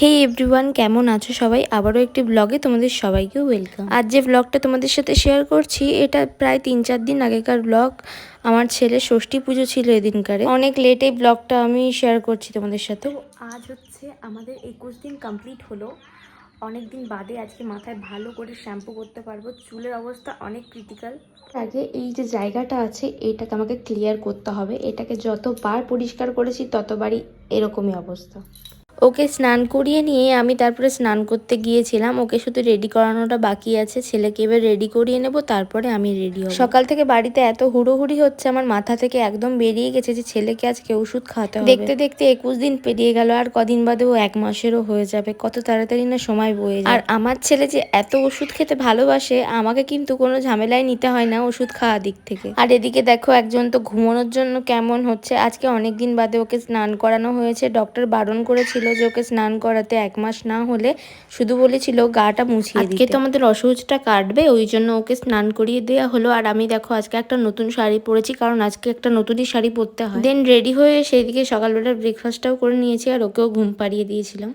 হে everyone কেমন আছো সবাই? আবারও একটি ব্লগে তোমাদের সবাইকে ওয়েলকাম আজ যে ব্লগটা তোমাদের সাথে শেয়ার করছি এটা প্রায় তিন চার দিন আগেকার ব্লগ আমার ছেলে ষষ্ঠী পুজো ছিল এদিনকারে। অনেক লেট এই ব্লগটা আমি শেয়ার করছি তোমাদের সাথে। আজ হচ্ছে আমাদের একুশ দিন কমপ্লিট হলো। অনেক দিন বাদে আজকে মাথায় ভালো করে শ্যাম্পু করতে পারব। চুলের অবস্থা অনেক ক্রিটিক্যাল আগে এই যে জায়গাটা আছে এটাকে আমাকে ক্লিয়ার করতে হবে। এটাকে যতবার পরিষ্কার করেছি ততবারই এরকমই অবস্থা। ওকে স্নান করিয়ে নিয়ে আমি তারপরে স্নান করতে গিয়েছিলাম। ওকে শুধু রেডি করানোটা বাকি আছে। ছেলেকে এবার রেডি করিয়ে নেব তারপরে আমি রেডি হব। সকাল থেকে বাড়িতে এত হুড়োহুড়ি হচ্ছে আমার মাথা থেকে একদম বেরিয়ে গেছে যে ছেলেকে আজকে ওষুধ খাওয়াতে হবে। দেখতে দেখতে একুশ দিন পেরিয়ে গেল আর কদিন বাদে ও এক মাসেরও হয়ে যাবে। কত তাড়াতাড়ি না সময় বয়ে যায়। আর আমার ছেলে যে এত ওষুধ খেতে ভালোবাসে আমাকে কিন্তু কোনো ঝামেলায় নিতে হয় না ওষুধ খাওয়া দিক থেকে। আর এদিকে দেখো একজন তো ঘুমানোর জন্য কেমন হচ্ছে। আজকে অনেক দিন বাদে ওকে স্নান করানো হয়েছে। ডক্টর বারণ করেছিল যে ওকে স্নান করাতে এক মাস না হলে শুধু বলেছিল গাটা মুছিয়ে আজকে তো আমাদের অসহজটা কাটবে ওই জন্য ওকে স্নান করিয়ে দেওয়া হলো। আর আমি দেখো আজকে একটা নতুন শাড়ি পরেছি কারণ আজকে একটা নতুনই শাড়ি পরতে হয়। দেন রেডি হয়ে সেইদিকে সকালবেলা ব্রেকফাস্টটাও করে নিয়েছি আর ওকেও ঘুম পাড়িয়ে দিয়েছিলাম।